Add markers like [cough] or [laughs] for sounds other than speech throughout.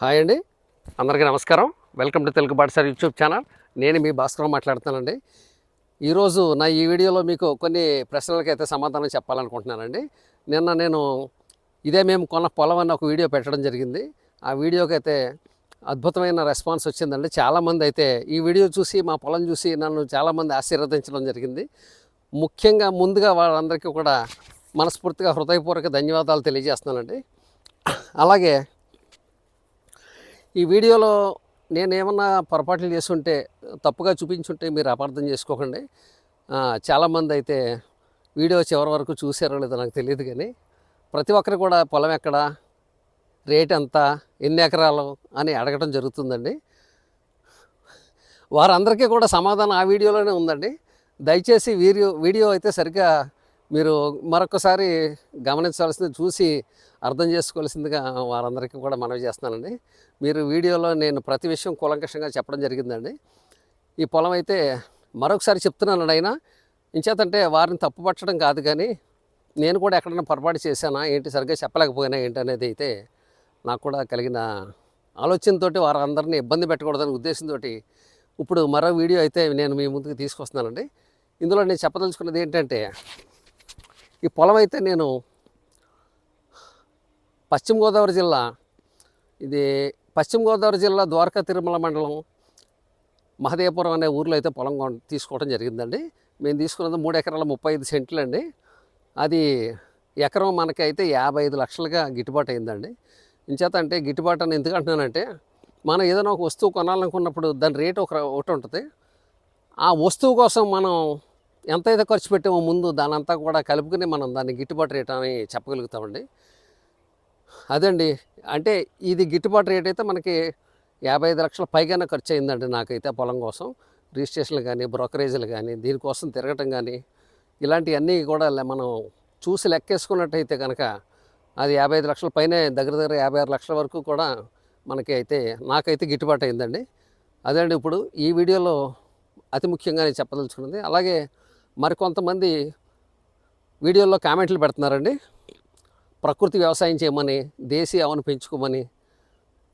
Hi అండి. అందరికీ నమస్కారం. వెల్కమ్ టు తెలుగు బాట సార్ యూట్యూబ్ ఛానల్ నేను మీ భాస్కర్ మాట్లాడుతున్నానండి. ఈరోజు నా ఈ వీడియోలో మీకు కొన్ని ప్రశ్నలకి అయితే సమాధానం చెప్పాలనుకుంటున్నానండి. నిన్న నేను ఇదే మేము కొన్న పొలం అని ఒక వీడియో పెట్టడం జరిగింది. ఆ వీడియోకి అయితే అద్భుతమైన రెస్పాన్స్ వచ్చిందండి. చాలామంది అయితే ఈ వీడియో చూసి మా పొలం చూసి నన్ను చాలామంది ఆశీర్వదించడం జరిగింది. ముఖ్యంగా ముందుగా వాళ్ళందరికీ కూడా మనస్ఫూర్తిగా హృదయపూర్వక ధన్యవాదాలు తెలియజేస్తున్నానండి. అలాగే ఈ వీడియోలో నేను ఏమన్నా పొరపాట్లు చేస్తుంటే తప్పుగా చూపించుంటే మీరు అపార్థం చేసుకోకండి. చాలామంది అయితే వీడియో చివరి వరకు చూసారో లేదో నాకు తెలియదు కానీ ప్రతి ఒక్కరు కూడా పొలం ఎక్కడ రేట్ ఎంత ఎన్ని ఎకరాలు అని అడగడం జరుగుతుందండి. వారందరికీ కూడా సమాధానం ఆ వీడియోలోనే ఉందండి. దయచేసి వీడియో వీడియో అయితే సరిగ్గా మీరు మరొకసారి గమనించాల్సింది చూసి అర్థం చేసుకోవాల్సిందిగా వారందరికీ కూడా మనవి చేస్తున్నానండి. మీరు వీడియోలో నేను ప్రతి విషయం కూలంకషంగా చెప్పడం జరిగిందండి. ఈ పొలం అయితే మరొకసారి చెప్తున్నాను అయినా ఇంచేతంటే వారిని తప్పుపట్టడం కాదు కానీ నేను కూడా ఎక్కడైనా పొరపాటు చేశానా ఏంటి సరిగ్గా చెప్పలేకపోయినా ఏంటి అనేది అయితే నాకు కూడా కలిగిన ఆలోచనతో వారందరినీ ఇబ్బంది పెట్టకూడదనే ఉద్దేశంతో ఇప్పుడు మరో వీడియో అయితే నేను మీ ముందుకు తీసుకొస్తున్నానండి. ఇందులో నేను చెప్పదలుచుకున్నది ఏంటంటే ఈ పొలం అయితే నేను పశ్చిమ గోదావరి జిల్లా ఇది పశ్చిమ గోదావరి జిల్లా ద్వారకా తిరుమల మండలం మహదేవపురం అనే ఊర్లో అయితే పొలం తీసుకోవడం జరిగిందండి. మేము తీసుకున్నది మూడు ఎకరాల ముప్పై ఐదు సెంట్లు అండి అది ఎకరం మనకైతే యాభై ఐదు లక్షలుగా గిట్టుబాటు అయిందండి. ఇంచేత అంటే గిట్టుబాటు అని ఎందుకు అంటున్నానంటే మనం ఏదైనా ఒక వస్తువు కొనాలనుకున్నప్పుడు దాని రేటు ఒక ఒకటి ఉంటుంది. ఆ వస్తువు కోసం మనం ఎంత అయితే ఖర్చు పెట్టామో ముందు దానంతా కూడా కలుపుకుని మనం దాన్ని గిట్టుబాటు రేట్ అని చెప్పగలుగుతామండి. అదండి. అంటే ఇది గిట్టుబాటు రేట్ అయితే మనకి యాభై ఐదు లక్షల పైగానే ఖర్చు అయిందండి నాకైతే పొలం కోసం. రిజిస్ట్రేషన్లు కానీ బ్రోకరేజీలు కానీ దీనికోసం తిరగటం కానీ ఇలాంటివన్నీ కూడా మనం చూసి లెక్కేసుకున్నట్టయితే కనుక అది యాభై ఐదు లక్షల పైనే దగ్గర దగ్గర యాభై ఆరు లక్షల వరకు కూడా మనకి అయితే నాకైతే గిట్టుబాటు అయిందండి. అదండి ఇప్పుడు ఈ వీడియోలో అతి ముఖ్యంగా నేను చెప్పదలుచుకున్నది. అలాగే మరికొంతమంది వీడియోలో కామెంట్లు పెడుతున్నారండి. ప్రకృతి వ్యవసాయం చేయమని దేశీయ ఆవును పెంచుకోమని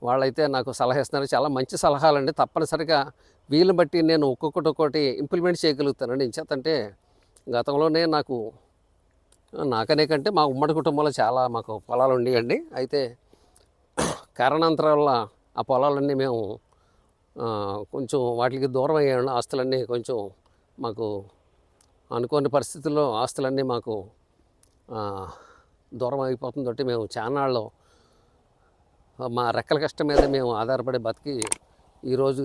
వాళ్ళైతే నాకు సలహా ఇస్తున్నారు. చాలా మంచి సలహాలండి. తప్పనిసరిగా వీలుని బట్టి నేను ఒక్కొక్కటి ఒక్కొక్కటి ఇంప్లిమెంట్ చేయగలుగుతానండి. ఇంచేతంటే గతంలోనే నాకు నాకనే కంటే మా ఉమ్మడి కుటుంబంలో చాలా మాకు పొలాలు ఉండేయండి. అయితే కారణాంతరం వల్ల ఆ పొలాలన్నీ మేము కొంచెం వాటికి దూరం అయ్యాను. ఆస్తులన్నీ కొంచెం మాకు అనుకోని పరిస్థితుల్లో ఆస్తులన్నీ మాకు దూరం అయిపోతుందంటే మేము చానాళ్ళం మా రెక్కల కష్టం మీద మేము ఆధారపడి బతికి ఈరోజు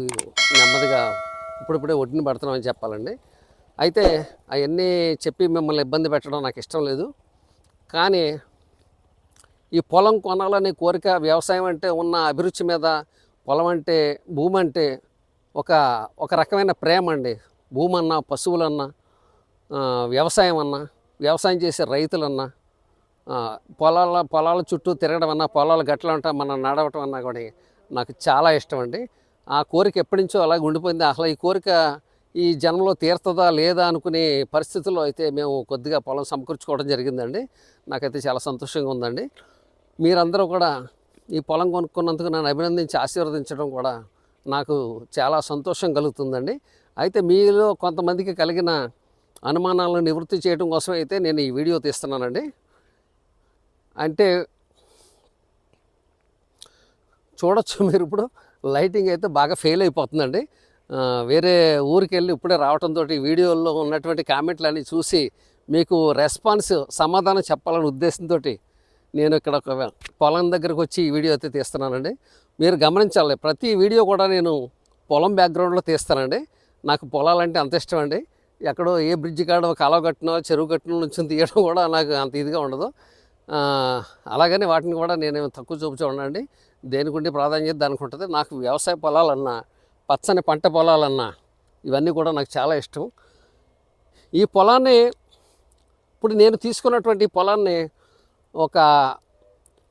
నెమ్మదిగా ఇప్పుడిప్పుడే ఒడ్డుని పడుతున్నామని చెప్పాలండి. అయితే అవన్నీ చెప్పి మిమ్మల్ని ఇబ్బంది పెట్టడం నాకు ఇష్టం లేదు. కానీ ఈ పొలం కొనాలనే కోరిక వ్యవసాయం అంటే ఉన్న అభిరుచి మీద పొలం అంటే భూమి అంటే ఒక ఒక రకమైన ప్రేమ అండి. భూమన్నా పశువులన్నా వ్యవసాయం అన్నా వ్యవసాయం చేసే రైతులన్నా పొలాల పొలాల చుట్టూ తిరగడం అన్నా పొలాల గట్ల ఉంటా మనం నడవటం అన్నా కూడా నాకు చాలా ఇష్టం అండి. ఆ కోరిక ఎప్పటి నుంచో అలాగే ఉండిపోయింది. అసలు ఈ కోరిక ఈ జన్మలో తీరుతుందా లేదా అనుకునే పరిస్థితుల్లో అయితే మేము కొద్దిగా పొలం సమకూర్చుకోవడం జరిగిందండి. నాకైతే చాలా సంతోషంగా ఉందండి. మీరందరూ కూడా ఈ పొలం కొనుక్కున్నందుకు నన్ను అభినందించి ఆశీర్వదించడం కూడా నాకు చాలా సంతోషం కలుగుతుందండి. అయితే మీలో కొంతమందికి కలిగిన అనుమానాలను నివృత్తి చేయడం కోసం అయితే నేను ఈ వీడియో తీస్తున్నానండి. అంటే చూడొచ్చు [laughs] మీరు ఇప్పుడు. లైటింగ్ అయితే బాగా ఫెయిల్ అయిపోతుందండి. వేరే ఊరికి వెళ్ళి ఇప్పుడే రావడంతో వీడియోల్లో ఉన్నటువంటి కామెంట్లన్నీ చూసి మీకు రెస్పాన్స్ సమాధానం చెప్పాలనే ఉద్దేశంతో నేను ఇక్కడ ఒక పొలం దగ్గరకు వచ్చి ఈ వీడియో అయితే తీస్తున్నానండి. మీరు గమనించాలి ప్రతి వీడియో కూడా నేను పొలం బ్యాక్గ్రౌండ్లో తీస్తానండి. నాకు పొలాలంటే అంత ఇష్టం అండి. ఎక్కడో ఏ బ్రిడ్జ్ కాడ కాలువ కట్టినో చెరువు కట్టిన నుంచి తీయడం కూడా నాకు అంత ఇదిగా ఉండదు. అలాగని వాటిని కూడా నేను తక్కువ చూపు చూడండి దేనికి ప్రాధాన్యత దానికి ఉంటుంది నాకు వ్యవసాయ పొలాలన్నా పచ్చని పంట పొలాలన్నా ఇవన్నీ కూడా నాకు చాలా ఇష్టం. ఈ పొలాన్ని ఇప్పుడు నేను తీసుకున్నటువంటి పొలాన్ని ఒక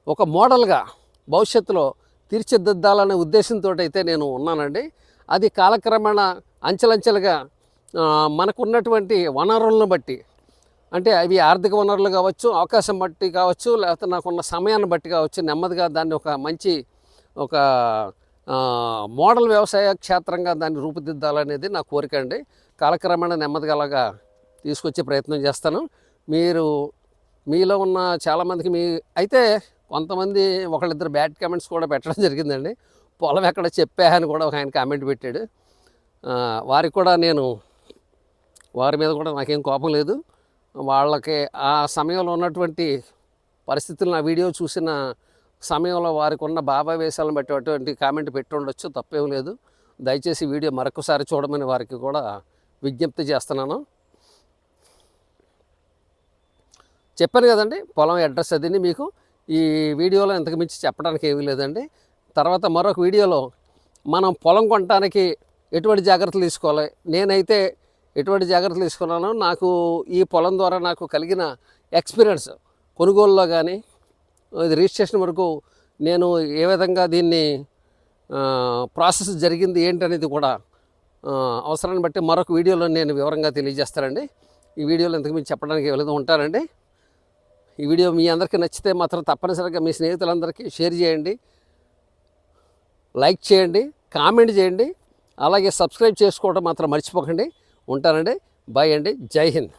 ఒక మోడల్గా భవిష్యత్తులో తీర్చిదిద్దాలనే ఉద్దేశంతో అయితే నేను ఉన్నానండి. అది కాలక్రమేణా అంచెలంచెలుగా మనకున్నటువంటి వనరులను బట్టి అంటే అవి ఆర్థిక వనరులు కావచ్చు అవకాశం బట్టి కావచ్చు లేకపోతే నాకున్న సమయాన్ని బట్టి కావచ్చు నెమ్మదిగా దాన్ని ఒక మంచి ఒక మోడల్ వ్యవసాయ క్షేత్రంగా దాన్ని రూపుదిద్దాలనేది నా కోరిక అండి. కాలక్రమేణా నెమ్మదిగా అలాగా తీసుకొచ్చే ప్రయత్నం చేస్తాను. మీరు మీలో ఉన్న చాలామందికి మీ అయితే కొంతమంది ఒకళ్ళిద్దరు బ్యాడ్ కామెంట్స్ కూడా పెట్టడం జరిగిందండి. పొలం ఎక్కడ చెప్పా అని కూడా ఒక ఆయన కామెంట్ పెట్టాడు. వారికి కూడా నేను వారి మీద కూడా నాకేం కోపం లేదు. వాళ్ళకి ఆ సమయంలో ఉన్నటువంటి పరిస్థితులు ఆ వీడియో చూసిన సమయంలో వారికి ఉన్న బాబాయ్ బట్టి అటువంటి కామెంట్ పెట్టి ఉండొచ్చు తప్పేం లేదు. దయచేసి వీడియో మరొకసారి చూడమని వారికి కూడా విజ్ఞప్తి చేస్తున్నాను. చెప్పాను కదండి పొలం అడ్రస్ అదిని మీకు. ఈ వీడియోలో ఇంతకు మించి చెప్పడానికి ఏమీ లేదండి. తర్వాత మరొక వీడియోలో మనం పొలం కొనడానికి ఎటువంటి జాగ్రత్తలు తీసుకోవాలి? నేనైతే ఎటువంటి జాగ్రత్తలు తీసుకున్నానో నాకు ఈ పొలం ద్వారా నాకు కలిగిన ఎక్స్పీరియన్స్ కొనుగోలులో కానీ ఇది రిజిస్ట్రేషన్ వరకు నేను ఏ విధంగా దీన్ని ప్రాసెస్ జరిగింది ఏంటనేది కూడా అవసరాన్ని బట్టి మరొక వీడియోలో నేను వివరంగా తెలియజేస్తానండి. ఈ వీడియోలో ఇంతకు మించి చెప్పడానికి వెళుతూ ఉంటానండి. ఈ వీడియో మీ అందరికీ నచ్చితే మాత్రం తప్పనిసరిగా మీ స్నేహితులందరికీ షేర్ చేయండి. లైక్ చేయండి కామెంట్ చేయండి. అలాగే సబ్స్క్రైబ్ చేసుకోవడం మాత్రం మర్చిపోకండి. ఉంటానండి. బాయ్ అండి. జై హింద్.